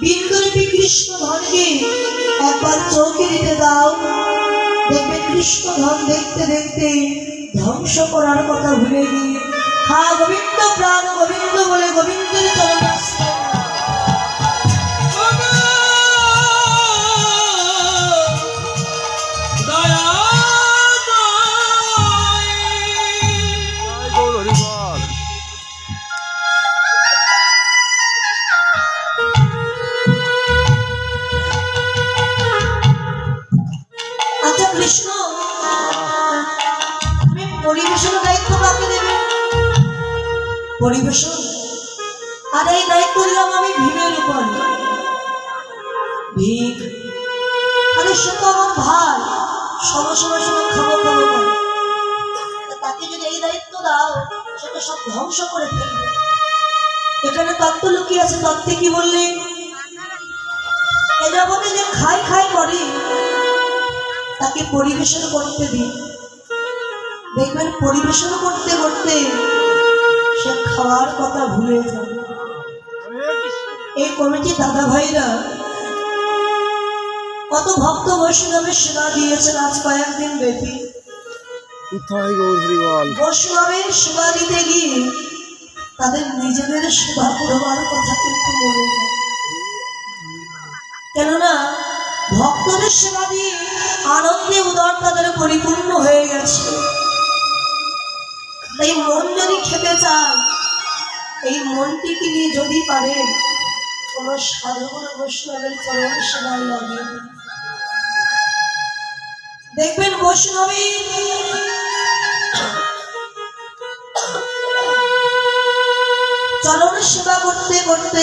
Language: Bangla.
বিন্দুরূপী কৃষ্ণ ধনকে একবার চৌকে দিতে দাও। দেখবে কৃষ্ণ ধন দেখতে দেখতে ধ্বংস করার কথা ভুলে গিয়ে। হা, গোবিন্দ প্রাণ, গোবিন্দ বলে, গোবিন্দের চরণ কৃষ্ণ। তুমি পরিবেশন তো আমার ভাই সময় সময় খাব খাব তাকে যদি এই দায়িত্ব দাও সে তো সব ধ্বংস করে এখানে তত্ত্ব লুকিয়ে আছে, তত্ত্বে কি বললে? এ জগতে যে খাই খাই করে তাকে পরিবেশন করতে দিন। দেখবেন পরিবেশন করতে করতে সে খাওয়ার কথা ভুলে যাবে এই কমিটি দাদা ভাইরা কত ভক্ত বৈষ্ণবের সেবা দিয়েছেন আজ কয়েকদিন ব্যাপী বৈষ্ণবের সেবা দিতে গিয়ে তাদের নিজেদের সেবা করবার কথা কিন্তু মনে কেননা ভক্তদের সেবা দিয়ে আনন্দে উদর তাদের পরিপূর্ণ হয়ে গেছে। তাই মন যদি খেতে চান, এই মনটিকে নিয়ে যদি পারেন, কোন সাধুগুণ বৈষ্ণবের চরণ সেবায় লাগে। দেখবেন বৈষ্ণবী চরণ সেবা করতে করতে